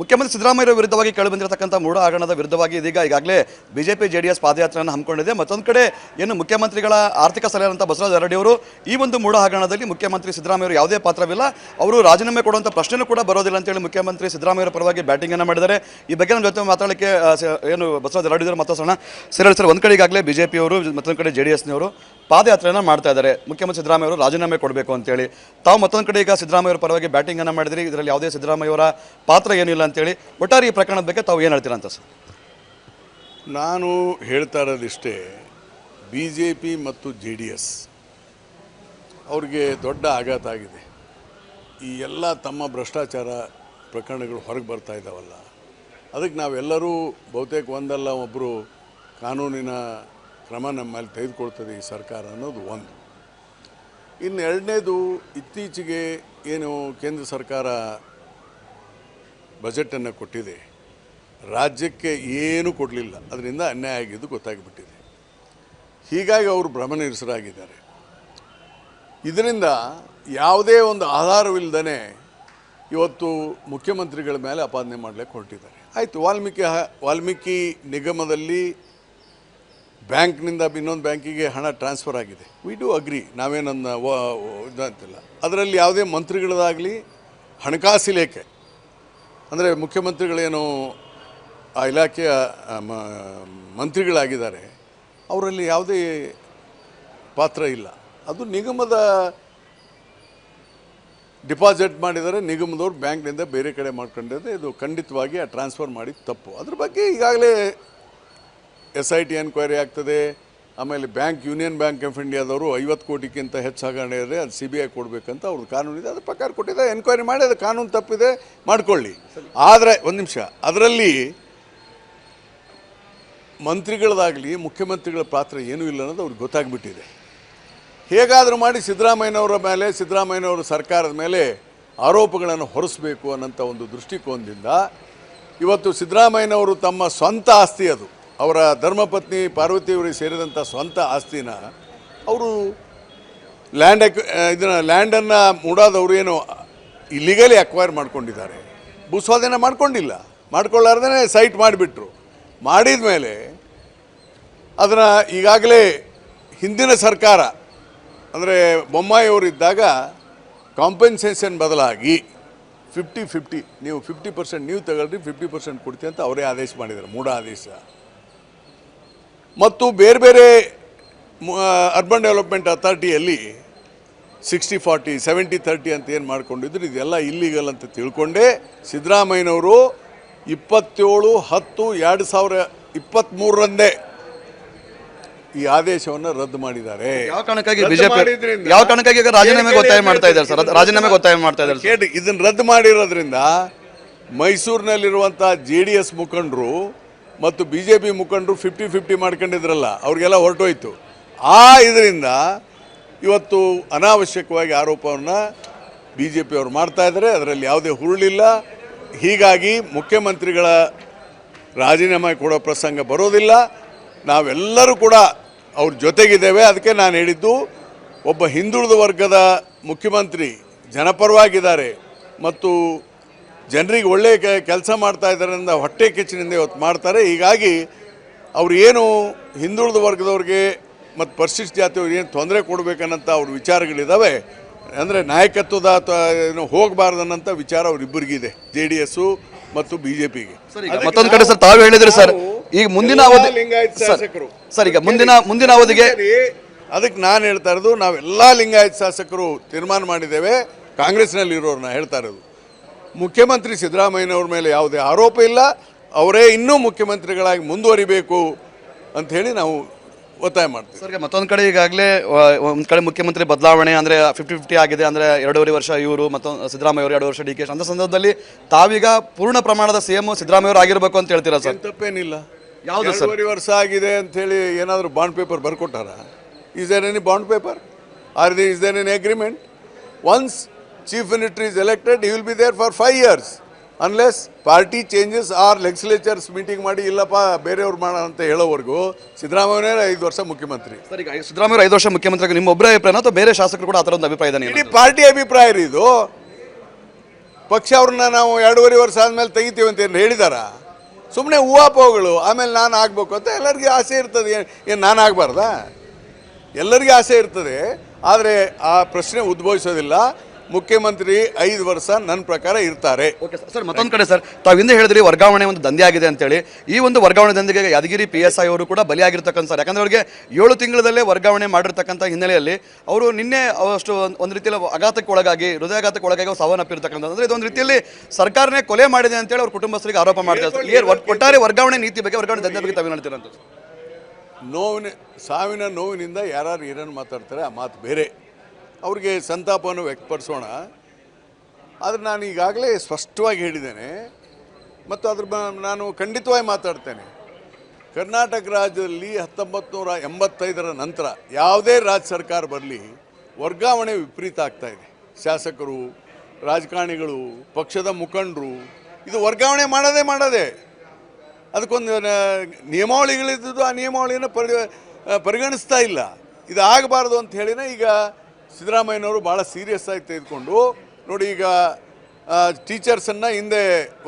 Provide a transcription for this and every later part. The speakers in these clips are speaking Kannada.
ಮುಖ್ಯಮಂತ್ರಿ ಸಿದ್ದರಾಮಯ್ಯ ವಿರುದ್ಧವಾಗಿ ಕೇಳಿಬಂದಿರತಕ್ಕಂಥ ಮೂಢ ಆಗಣದ ವಿರುದ್ಧವಾಗಿ ಇದೀಗ ಈಗಾಗಲೇ ಬಿಜೆಪಿ, ಜೆಡಿಎಸ್ ಪಾದಯಾತ್ರೆಯನ್ನು ಹಮ್ಮಿಕೊಂಡಿದೆ. ಮತ್ತೊಂದು ಕಡೆ ಏನು ಮುಖ್ಯಮಂತ್ರಿಗಳ ಆರ್ಥಿಕ ಸಲಹೆಯಂತ ಬಸವರಾಜ ಅವರು ಈ ಒಂದು ಮೂಢ ಹಗರಣದಲ್ಲಿ ಮುಖ್ಯಮಂತ್ರಿ ಸಿದ್ದರಾಮಯ್ಯ ಯಾವುದೇ ಪಾತ್ರವಿಲ್ಲ. ಅವರು ರಾಜೀನಾಮೆ ಕೊಡುವಂಥ ಪ್ರಶ್ನೆಯೂ ಕೂಡ ಬರೋದಿಲ್ಲ ಅಂತೇಳಿ ಮುಖ್ಯಮಂತ್ರಿ ಸಿದ್ದರಾಮಯ್ಯ ಪರವಾಗಿ ಬ್ಯಾಟಿಂಗ್ ಅನ್ನು ಮಾಡಿದ್ದಾರೆ. ಈ ಬಗ್ಗೆ ನಮ್ಮ ಜೊತೆ ಮಾತಾಡಲಿಕ್ಕೆ ಏನು ಬಸವರಾಜ ಅರಡಿ ಅವರು ಮತ್ತೊಂದು ಸಣ್ಣ ಸರ್. ಸರ್ ಒಂದು ಕಡೆ ಈಗಾಗಲೇ ಬಿಜೆಪಿಯವರು ಮತ್ತೊಂದು ಕಡೆ ಜೆ ಡಿ ಎಸ್ನವರು ಪಾದಯಾತ್ರೆಯನ್ನು ಮಾಡ್ತಾ ಇದ್ದಾರೆ. ಮುಖ್ಯಮಂತ್ರಿ ಸಿದ್ದರಾಮಯ್ಯ ಅವರು ರಾಜೀನಾಮೆ ಕೊಡಬೇಕು ಅಂತೇಳಿ. ತಾವು ಮತ್ತೊಂದು ಕಡೆ ಈಗ ಸಿದ್ದರಾಮಯ್ಯ ಪರವಾಗಿ ಬ್ಯಾಟಿಂಗ್ ಅನ್ನು ಮಾಡಿದ್ರಿ. ಇದರಲ್ಲಿ ಯಾವುದೇ ಸಿದ್ದರಾಮಯ್ಯವರ ಪಾತ್ರ ಏನಿಲ್ಲ ಅಂತೇಳಿ ಒಟ್ಟಾರೆ ಈ ಪ್ರಕರಣದ ಬಗ್ಗೆ ತಾವು ಏನು ಹೇಳ್ತೀರಾ ಅಂತ ಸರ್? ನಾನು ಹೇಳ್ತಾ ಇರೋದಿಷ್ಟೇ ಬಿ ಜೆ ಪಿ ಮತ್ತು ಜೆ ಡಿ ಎಸ್ ಅವ್ರಿಗೆ ದೊಡ್ಡ ಆಘಾತ ಆಗಿದೆ. ಈ ಎಲ್ಲ ತಮ್ಮ ಭ್ರಷ್ಟಾಚಾರ ಪ್ರಕರಣಗಳು ಹೊರಗೆ ಬರ್ತಾ ಇದ್ದಾವಲ್ಲ, ಅದಕ್ಕೆ ನಾವೆಲ್ಲರೂ ಬಹುತೇಕ ಒಂದಲ್ಲ ಒಬ್ಬರು ಕಾನೂನಿನ ಕ್ರಮ ನಮ್ಮಲ್ಲಿ ಮೇಲೆ ತೆಗೆದುಕೊಳ್ತದೆ ಈ ಸರ್ಕಾರ ಅನ್ನೋದು ಒಂದು. ಇನ್ನು ಎರಡನೇದು, ಇತ್ತೀಚೆಗೆ ಏನು ಕೇಂದ್ರ ಸರ್ಕಾರ ಬಜೆಟನ್ನು ಕೊಟ್ಟಿದೆ. ರಾಜ್ಯಕ್ಕೆ ಏನೂ ಕೊಡಲಿಲ್ಲ. ಅದರಿಂದ ಅನ್ಯಾಯ ಆಗಿದ್ದು ಗೊತ್ತಾಗಿಬಿಟ್ಟಿದೆ. ಹೀಗಾಗಿ ಅವರು ಭ್ರಮನಿರಸರಾಗಿದ್ದಾರೆ. ಇದರಿಂದ ಯಾವುದೇ ಒಂದು ಆಧಾರವಿಲ್ಲದೇ ಇವತ್ತು ಮುಖ್ಯಮಂತ್ರಿಗಳ ಮೇಲೆ ಅಪಾದನೆ ಮಾಡಲಿಕ್ಕೆ ಹೊರಟಿದ್ದಾರೆ. ಆಯಿತು, ವಾಲ್ಮೀಕಿ ವಾಲ್ಮೀಕಿ ನಿಗಮದಲ್ಲಿ ಬ್ಯಾಂಕ್ನಿಂದ ಇನ್ನೊಂದು ಬ್ಯಾಂಕಿಗೆ ಹಣ ಟ್ರಾನ್ಸ್ಫರ್ ಆಗಿದೆ. ವಿ ಡು ಅಗ್ರಿ ನಾವೇನನ್ನ ಇದಂತಿಲ್ಲ ಅದರಲ್ಲಿ ಯಾವುದೇ ಮಂತ್ರಿಗಳದಾಗಲಿ ಹಣಕಾಸು ಇಲಾಖೆ ಅಂದರೆ ಮುಖ್ಯಮಂತ್ರಿಗಳೇನು ಆ ಇಲಾಖೆಯ ಮಂತ್ರಿಗಳಾಗಿದ್ದಾರೆ, ಅವರಲ್ಲಿ ಯಾವುದೇ ಪಾತ್ರ ಇಲ್ಲ. ಅದು ನಿಗಮದ ಡಿಪಾಸಿಟ್ ಮಾಡಿದರೆ ನಿಗಮದವ್ರು ಬ್ಯಾಂಕ್ನಿಂದ ಬೇರೆ ಕಡೆ ಮಾಡ್ಕೊಂಡಿದ್ದೆ ಇದು ಖಂಡಿತವಾಗಿ ಆ ಟ್ರಾನ್ಸ್ಫರ್ ಮಾಡಿ ತಪ್ಪು. ಅದ್ರ ಬಗ್ಗೆ ಈಗಾಗಲೇ ಎಸ್ ಐ ಟಿ ಎನ್ಕ್ವೈರಿ ಆಗ್ತದೆ ಆಮೇಲೆ ಬ್ಯಾಂಕ್, ಯೂನಿಯನ್ ಬ್ಯಾಂಕ್ ಆಫ್ ಇಂಡಿಯಾದವರು ಐವತ್ತು ಕೋಟಿಗಿಂತ ಹೆಚ್ಚು ಹಗರಣ ಇದೆ ಅದು ಸಿ ಬಿ ಐ ಕೊಡಬೇಕಂತ ಅವ್ರದ್ದು ಕಾನೂನಿದೆ ಅದ್ರ ಪ್ರಕಾರ ಕೊಟ್ಟಿದೆ. ಎನ್ಕ್ವೈರಿ ಮಾಡಿ, ಅದು ಕಾನೂನು ತಪ್ಪಿದೆ, ಮಾಡಿಕೊಳ್ಳಿ. ಆದರೆ ಒಂದು ನಿಮಿಷ, ಅದರಲ್ಲಿ ಮಂತ್ರಿಗಳದಾಗಲಿ ಮುಖ್ಯಮಂತ್ರಿಗಳ ಪಾತ್ರ ಏನೂ ಇಲ್ಲ ಅನ್ನೋದು ಅವ್ರಿಗೆ ಗೊತ್ತಾಗ್ಬಿಟ್ಟಿದೆ. ಹೇಗಾದರೂ ಮಾಡಿ ಸಿದ್ದರಾಮಯ್ಯನವರ ಮೇಲೆ, ಸಿದ್ದರಾಮಯ್ಯನವರ ಸರ್ಕಾರದ ಮೇಲೆ ಆರೋಪಗಳನ್ನು ಹೊರಿಸಬೇಕು ಅನ್ನೋಂಥ ಒಂದು ದೃಷ್ಟಿಕೋನದಿಂದ ಇವತ್ತು ಸಿದ್ದರಾಮಯ್ಯನವರು ತಮ್ಮ ಸ್ವಂತ ಆಸ್ತಿ ಅದು. ಅವರ ಧರ್ಮಪತ್ನಿ ಪಾರ್ವತಿಯವರಿಗೆ ಸೇರಿದಂಥ ಸ್ವಂತ ಆಸ್ತಿನ ಅವರು ಲ್ಯಾಂಡ್ ಅಕ್ ಇದನ್ನು ಲ್ಯಾಂಡನ್ನು ಮೂಡಾದವರು ಏನು ಇಲ್ಲಿಗಲಿ ಅಕ್ವೈರ್ ಮಾಡ್ಕೊಂಡಿದ್ದಾರೆ. ಭೂಸ್ವಾಧೀನ ಮಾಡ್ಕೊಂಡಿಲ್ಲ. ಮಾಡ್ಕೊಳ್ಳಾರ್ದೇ ಸೈಟ್ ಮಾಡಿಬಿಟ್ರು. ಮಾಡಿದ ಮೇಲೆ ಅದನ್ನು ಈಗಾಗಲೇ ಹಿಂದಿನ ಸರ್ಕಾರ, ಅಂದರೆ ಬೊಮ್ಮಾಯಿಯವರಿದ್ದಾಗ ಕಾಂಪೆನ್ಸೇಷನ್ ಬದಲಾಗಿ ಫಿಫ್ಟಿ ಫಿಫ್ಟಿ ನೀವು ಫಿಫ್ಟಿ ಪರ್ಸೆಂಟ್ ನೀವು ತಗೊಳ್ರಿ ಫಿಫ್ಟಿ ಪರ್ಸೆಂಟ್ ಕೊಡ್ತೀವಿ ಅಂತ ಅವರೇ ಆದೇಶ ಮಾಡಿದ್ದಾರೆ, ಮೂಢ ಆದೇಶ. ಮತ್ತು ಬೇರೆ ಬೇರೆ ಅರ್ಬನ್ ಡೆವಲಪ್ಮೆಂಟ್ ಅಥಾರಿಟಿಯಲ್ಲಿ ಸಿಕ್ಸ್ಟಿ ಫಾರ್ಟಿ ಸೆವೆಂಟಿ ತರ್ಟಿ ಅಂತ ಏನು ಮಾಡ್ಕೊಂಡಿದ್ರು ಇದೆಲ್ಲ ಇಲ್ಲಿಗಲ್ ಅಂತ ತಿಳ್ಕೊಂಡೇ. ಸಿದ್ದರಾಮಯ್ಯನವರು ಇಪ್ಪತ್ತೇಳು ಹತ್ತು ಎರಡು ಸಾವಿರ ಇಪ್ಪತ್ತ್ಮೂರರಂದೇ ಈ ಆದೇಶವನ್ನು ರದ್ದು ಮಾಡಿದ್ದಾರೆ. ಯಾವ ಕಾರಣಕ್ಕಾಗಿ ಬಿಜೆಪಿ ಯಾವ ಕಾರಣಕ್ಕಾಗಿ ಈಗ ರಾಜೀನಾಮೆಗೆ ಒತ್ತಾಯ ಮಾಡ್ತಾ ಇದ್ದಾರೆ ಸರ್? ಅದು ರಾಜೀನಾಮೆಗೆ ಒತ್ತಾಯ ಮಾಡ್ತಾ ಇದ್ದಾರೆ. ಕೇಳಿ ಇದನ್ನು ರದ್ದು ಮಾಡಿರೋದ್ರಿಂದ ಮೈಸೂರಿನಲ್ಲಿರುವಂಥ ಜೆ ಡಿ ಎಸ್ ಮುಖಂಡರು ಮತ್ತು ಬಿ ಜೆ ಪಿ ಮುಖಂಡರು ಫಿಫ್ಟಿ ಫಿಫ್ಟಿ ಮಾಡ್ಕೊಂಡಿದ್ರಲ್ಲ, ಅವ್ರಿಗೆಲ್ಲ ಹೊರಟೋಯ್ತು. ಆ ಇದರಿಂದ ಇವತ್ತು ಅನಾವಶ್ಯಕವಾಗಿ ಆರೋಪವನ್ನು ಬಿ ಜೆ ಪಿಯವರು ಮಾಡ್ತಾ ಇದ್ದಾರೆ. ಅದರಲ್ಲಿ ಯಾವುದೇ ಹುರುಳಿಲ್ಲ. ಹೀಗಾಗಿ ಮುಖ್ಯಮಂತ್ರಿಗಳ ರಾಜೀನಾಮೆ ಕೊಡೋ ಪ್ರಸಂಗ ಬರೋದಿಲ್ಲ. ನಾವೆಲ್ಲರೂ ಕೂಡ ಅವ್ರ ಜೊತೆಗಿದ್ದೇವೆ. ಅದಕ್ಕೆ ನಾನು ಹೇಳಿದ್ದು, ಒಬ್ಬ ಹಿಂದುಳಿದ ವರ್ಗದ ಮುಖ್ಯಮಂತ್ರಿ ಜನಪರವಾಗಿದ್ದಾರೆ ಮತ್ತು ಜನರಿಗೆ ಒಳ್ಳೆಯ ಕೆಲಸ ಮಾಡ್ತಾ ಇದ್ದಾರಿಂದ ಹೊಟ್ಟೆ ಕಿಚ್ಚಿನಿಂದ ಇವತ್ತು ಮಾಡ್ತಾರೆ. ಹೀಗಾಗಿ ಅವ್ರು ಏನು ಹಿಂದುಳಿದ ವರ್ಗದವ್ರಿಗೆ ಮತ್ತು ಪರಿಶಿಷ್ಟ ಜಾತಿಯವ್ರಿಗೆ ಏನು ತೊಂದರೆ ಕೊಡಬೇಕನ್ನಂಥ ಅವ್ರ ವಿಚಾರಗಳಿದ್ದಾವೆ ಅಂದರೆ ನಾಯಕತ್ವದ ಅಥವಾ ಏನು ಹೋಗಬಾರ್ದನ್ನಂಥ ವಿಚಾರ ಅವರಿಬ್ಬರಿಗಿದೆ ಜೆ ಡಿ ಎಸ್ಸು ಮತ್ತು ಬಿ ಜೆ ಪಿಗೆ. ಸರ್ ಈಗ ಮತ್ತೊಂದು ಕಡೆ ಸರ್ ತಾವು ಹೇಳಿದ್ರಿ ಸರ್ ಈಗ ಮುಂದಿನ ಅವಧಿ ಶಾಸಕರು. ಸರ್ ಈಗ ಮುಂದಿನ ಮುಂದಿನ ಅವಧಿಗೆ ಅದಕ್ಕೆ ನಾನು ಹೇಳ್ತಾ ಇರೋದು ನಾವೆಲ್ಲ ಲಿಂಗಾಯತ ಶಾಸಕರು ತೀರ್ಮಾನ ಮಾಡಿದ್ದೇವೆ ಕಾಂಗ್ರೆಸ್ನಲ್ಲಿ ಇರೋರನ್ನ ಹೇಳ್ತಾ ಇರೋದು. ಮುಖ್ಯಮಂತ್ರಿ ಸಿದ್ದರಾಮಯ್ಯನವ್ರ ಮೇಲೆ ಯಾವುದೇ ಆರೋಪ ಇಲ್ಲ. ಅವರೇ ಇನ್ನೂ ಮುಖ್ಯಮಂತ್ರಿಗಳಾಗಿ ಮುಂದುವರಿಬೇಕು ಅಂತ ಹೇಳಿ ನಾವು ಒತ್ತಾಯ ಮಾಡ್ತೀವಿ. ಸರ್ ಮತ್ತೊಂದು ಕಡೆ ಈಗಾಗಲೇ ಒಂದು ಕಡೆ ಮುಖ್ಯಮಂತ್ರಿ ಬದಲಾವಣೆ ಅಂದರೆ ಫಿಫ್ಟಿ ಫಿಫ್ಟಿ ಆಗಿದೆ ಅಂದರೆ ಎರಡೂವರೆ ವರ್ಷ ಇವರು ಮತ್ತೊಂದು ಸಿದ್ದರಾಮಯ್ಯ ಅವರು ಎರಡು ವರ್ಷ ಡಿ ಕೆ ಅಂತ ಸಂದರ್ಭದಲ್ಲಿ ತಾವೀಗ ಪೂರ್ಣ ಪ್ರಮಾಣದ ಸಿ ಎಂ ಸಿದ್ದರಾಮಯ್ಯ ಆಗಿರಬೇಕು ಆಗಿರ್ಬೇಕು ಅಂತ ಹೇಳ್ತೀರಾ ಸರ್? ತಪ್ಪೇನಿಲ್ಲ. ಯಾವುದು ಸರ್? ಎರಡೂವರೆ ವರ್ಷ ಆಗಿದೆ ಅಂಥೇಳಿ ಹೇಳಿ ಏನಾದರೂ bond paper ಬರ್ಕೊಟ್ಟಾರ? Is there any bond paper or the is there any agreement once chief minister is elected he will be there for five years unless party changes or legislators meeting ಮಾಡಿ ಇಲ್ಲಪ್ಪ ಬೇರೆಯವ್ರು ಮಾಡೋಣ ಅಂತ ಹೇಳೋವರೆಗೂ ಸಿದ್ದರಾಮಯ್ಯನೇ ಐದು ವರ್ಷ ಮುಖ್ಯಮಂತ್ರಿ. ಸರ್ ಈಗ ಸಿದ್ದರಾಮಯ್ಯ ಐದು ವರ್ಷ ಮುಖ್ಯಮಂತ್ರಿ ನಿಮ್ಮ ಒಬ್ಬರ ಅಭಿಪ್ರಾಯ ಅಥವಾ ಬೇರೆ ಶಾಸಕರು ಕೂಡ ಆ ಥರ ಒಂದು ಅಭಿಪ್ರಾಯ ಇದೆ ಇಡೀ ಪಾರ್ಟಿ ಅಭಿಪ್ರಾಯ ರೀ ಇದು. ಪಕ್ಷ ಅವ್ರನ್ನ ನಾವು ಎರಡೂವರೆ ವರ್ಷ ಆದಮೇಲೆ ತೆಗಿತೀವಿ ಅಂತ ಏನು ಹೇಳಿದಾರ? ಸುಮ್ಮನೆ ಹೂವಾಪೋಗಳು ಆಮೇಲೆ ನಾನು ಆಗಬೇಕು ಅಂತ ಎಲ್ಲರಿಗೂ ಆಸೆ ಇರ್ತದೆ. ಏನು ನಾನು ಆಗಬಾರ್ದಾ? ಎಲ್ಲರಿಗೂ ಆಸೆ ಇರ್ತದೆ. ಆದರೆ ಆ ಪ್ರಶ್ನೆ ಉದ್ಭವಿಸೋದಿಲ್ಲ. ಮುಖ್ಯಮಂತ್ರಿ ಐದು ವರ್ಷ ನನ್ನ ಪ್ರಕಾರ ಇರ್ತಾರೆ. ಓಕೆ ಸರ್ ಮತ್ತೊಂದು ಕಡೆ ಸರ್ ತಾವು ಹಿಂದೆ ಹೇಳಿದ್ರಿ ವರ್ಗಾವಣೆ ಒಂದು ದಂಧೆ ಆಗಿದೆ ಅಂತೇಳಿ. ಈ ಒಂದು ವರ್ಗಾವಣೆ ದಂಧೆಗೆ ಯಾದಗಿರಿ ಪಿ ಎಸ್ ಐ ಅವರು ಕೂಡ ಬಲಿಯಾಗಿರ್ತಕ್ಕಂಥ ಸರ್. ಯಾಕಂದ್ರೆ ಅವರಿಗೆ ಏಳು ತಿಂಗಳದಲ್ಲೇ ವರ್ಗಾವಣೆ ಮಾಡಿರ್ತಕ್ಕಂಥ ಹಿನ್ನೆಲೆಯಲ್ಲಿ ಅವರು ನಿನ್ನೆ ಅಷ್ಟು ಒಂದ್- ರೀತಿಯಲ್ಲಿ ಆಘಾತಕ್ಕೆ ಒಳಗಾಗಿ ಹೃದಯಾಘಾತಕ್ಕೆ ಒಳಗಾಗಿ ಅವರು ಸಾವನ್ನಪ್ಪಿರ್ತಕ್ಕಂಥ ಅಂದ್ರೆ ಇದೊಂದು ರೀತಿಯಲ್ಲಿ ಸರ್ಕಾರನೇ ಕೊಲೆ ಮಾಡಿದೆ ಅಂತೇಳಿ ಅವ್ರ ಕುಟುಂಬಸ್ಥರಿಗೆ ಆರೋಪ ಮಾಡ್ತಾರೆ ಒಟ್ಟಾರೆ ವರ್ಗಾವಣೆ ನೀತಿ ಬಗ್ಗೆ ವರ್ಗಾವಣೆ ದಂಧೆ ಬಗ್ಗೆ ತಾವೇನು ಹೇಳ್ತೀರಂತ ನೋವಿನ ಸಾವಿನ ನೋವಿನಿಂದ ಯಾರು ಏನನ್ನು ಮಾತಾಡ್ತಾರೆ ಆ ಮಾತು ಬೇರೆ. ಅವ್ರಿಗೆ ಸಂತಾಪವನ್ನು ವ್ಯಕ್ತಪಡಿಸೋಣ. ಆದರೆ ನಾನು ಈಗಾಗಲೇ ಸ್ಪಷ್ಟವಾಗಿ ಹೇಳಿದ್ದೇನೆ. ಮತ್ತು ಅದ್ರ ನಾನು ಖಂಡಿತವಾಗಿ ಮಾತಾಡ್ತೇನೆ. ಕರ್ನಾಟಕ ರಾಜ್ಯದಲ್ಲಿ ಹತ್ತೊಂಬತ್ತು ನೂರ ಎಂಬತ್ತೈದರ ನಂತರ ಯಾವುದೇ ರಾಜ್ಯ ಸರ್ಕಾರ ಬರಲಿ, ವರ್ಗಾವಣೆ ವಿಪರೀತ ಆಗ್ತಾ ಇದೆ. ಶಾಸಕರು, ರಾಜಕಾರಣಿಗಳು, ಪಕ್ಷದ ಮುಖಂಡರು, ಇದು ವರ್ಗಾವಣೆ ಮಾಡೋದೇ ಮಾಡೋದೇ. ಅದಕ್ಕೊಂದು ನಿಯಮಾವಳಿಗಳಿದ್ದು ಆ ನಿಯಮಾವಳಿಯನ್ನು ಪರಿ ಪರಿಗಣಿಸ್ತಾ ಇಲ್ಲ. ಇದು ಆಗಬಾರ್ದು ಅಂತ ಹೇಳಿನ ಈಗ ಸಿದ್ದರಾಮಯ್ಯನವರು ಭಾಳ ಸೀರಿಯಸ್ ಆಗಿ ತೆಗೆದುಕೊಂಡು ನೋಡಿ ಈಗ ಟೀಚರ್ಸನ್ನು ಹಿಂದೆ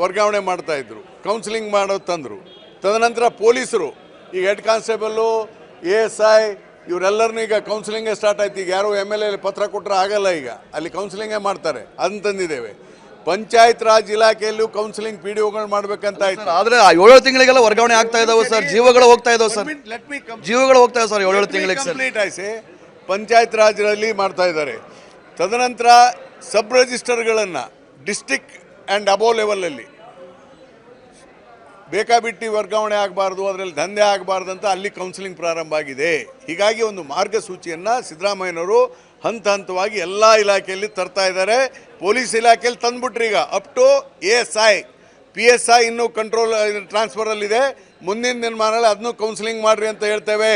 ವರ್ಗಾವಣೆ ಮಾಡ್ತಾ ಇದ್ರು ಕೌನ್ಸಿಲಿಂಗ್ ಮಾಡೋದು ತಂದರು. ತದನಂತರ ಪೊಲೀಸರು ಈಗ head constable A S I ಇವರೆಲ್ಲರನ್ನೂ ಈಗ ಕೌನ್ಸಿಲಿಂಗೇ ಸ್ಟಾರ್ಟ್ ಆಯ್ತು. ಈಗ ಯಾರು ಎಂ ಎಲ್ ಎಲ್ಲಿ ಪತ್ರ ಕೊಟ್ಟರೆ ಆಗಲ್ಲ ಈಗ. ಅಲ್ಲಿ ಕೌನ್ಸಿಲಿಂಗೇ ಮಾಡ್ತಾರೆ. ಅದನ್ನು ತಂದಿದ್ದೇವೆ. ಪಂಚಾಯತ್ ರಾಜ್ ಇಲಾಖೆಯಲ್ಲೂ ಕೌನ್ಸಿಲಿಂಗ್ ಪಿ ಡಿ ಒಗಳು ಮಾಡ್ಬೇಕಂತ ಆಯ್ತು. ಆದ್ರೆ ಆ ಏಳು ತಿಂಗಳಿಗೆಲ್ಲ ವರ್ಗಾವಣೆ ಆಗ್ತಾ ಇದಾವೆ ಸರ್. ಜೀವಗಳು ಹೋಗ್ತಾ ಇದಾವೆ ಸರ್. ಜೀವಗಳು ಹೋಗ್ತಾ ಇದಾವೆ ಸರ್ ಏಳು ತಿಂಗಳಿಗೆ ಸರ್. ಪಂಚಾಯತ್ ರಾಜ್ರಲ್ಲಿ ಮಾಡ್ತಾ ಇದ್ದಾರೆ. ತದನಂತರ ಸಬ್ ರಿಜಿಸ್ಟರ್ಗಳನ್ನು ಡಿಸ್ಟಿಕ್ ಆ್ಯಂಡ್ ಅಬೋ ಲೆವೆಲಲ್ಲಿ ಬೇಕಾಬಿಟ್ಟಿ ವರ್ಗಾವಣೆ ಆಗಬಾರ್ದು, ಅದರಲ್ಲಿ ದಂಧೆ ಆಗಬಾರ್ದು ಅಂತ ಅಲ್ಲಿ ಕೌನ್ಸಿಲಿಂಗ್ ಪ್ರಾರಂಭ ಆಗಿದೆ. ಹೀಗಾಗಿ ಒಂದು ಮಾರ್ಗಸೂಚಿಯನ್ನು ಸಿದ್ದರಾಮಯ್ಯನವರು ಹಂತ ಹಂತವಾಗಿ ಎಲ್ಲ ಇಲಾಖೆಯಲ್ಲಿ ತರ್ತಾ ಇದ್ದಾರೆ. ಪೊಲೀಸ್ ಇಲಾಖೆಯಲ್ಲಿ ತಂದ್ಬಿಟ್ರಿ ಈಗ up to A S I P S I ಇನ್ನೂ ಕಂಟ್ರೋಲ್ ಟ್ರಾನ್ಸ್ಫರಲ್ಲಿದೆ ಮುಂದಿನ ದಿನಮಾನಲ್ಲಿ ಅದನ್ನು ಕೌನ್ಸಿಲಿಂಗ್ ಮಾಡಿರಿ ಅಂತ ಹೇಳ್ತೇವೆ.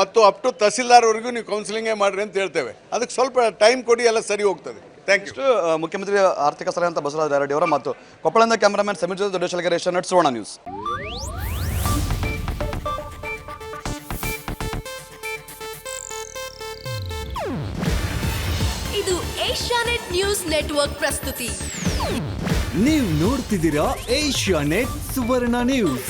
ಮತ್ತು ಅಪ್ ಟು ತಹಸೀಲ್ದಾರ್ವರೆಗೂ ನೀವು ಕೌನ್ಸಿಲಿಂಗೇ ಮಾಡಿರಿ ಅಂತ ಹೇಳ್ತೇವೆ. ಅದಕ್ಕೆ ಸ್ವಲ್ಪ ಟೈಮ್ ಕೊಡಿ ಎಲ್ಲ ಸರಿ ಹೋಗ್ತದೆ. ಥ್ಯಾಂಕ್ ಯು ಮುಖ್ಯಮಂತ್ರಿ ಆರ್ಥಿಕ ಸಲಹೆ ಅಂತ ಬಸವರಾಜ ರೆಡ್ಡಿ ಅವರ ಮತ್ತು ಕೊಪ್ಪಳದ ಕ್ಯಾಮರಾಮನ್ ಸಮೀರ್ ಜೊತೆ ದೊಡ್ಡ ಶಲಗರೇಶ್ ನಟ್ ಸುವರ್ಣ ನ್ಯೂಸ್ ಇದು ಏಷ್ಯಾನೆಟ್ ನ್ಯೂಸ್ ನೆಟ್ವರ್ಕ್ ಪ್ರಸ್ತುತಿ. ನೀವು ನೋಡ್ತಿದ್ದೀರಾ ಏಷ್ಯಾ ನೆಟ್ ಸುವರ್ಣ ನ್ಯೂಸ್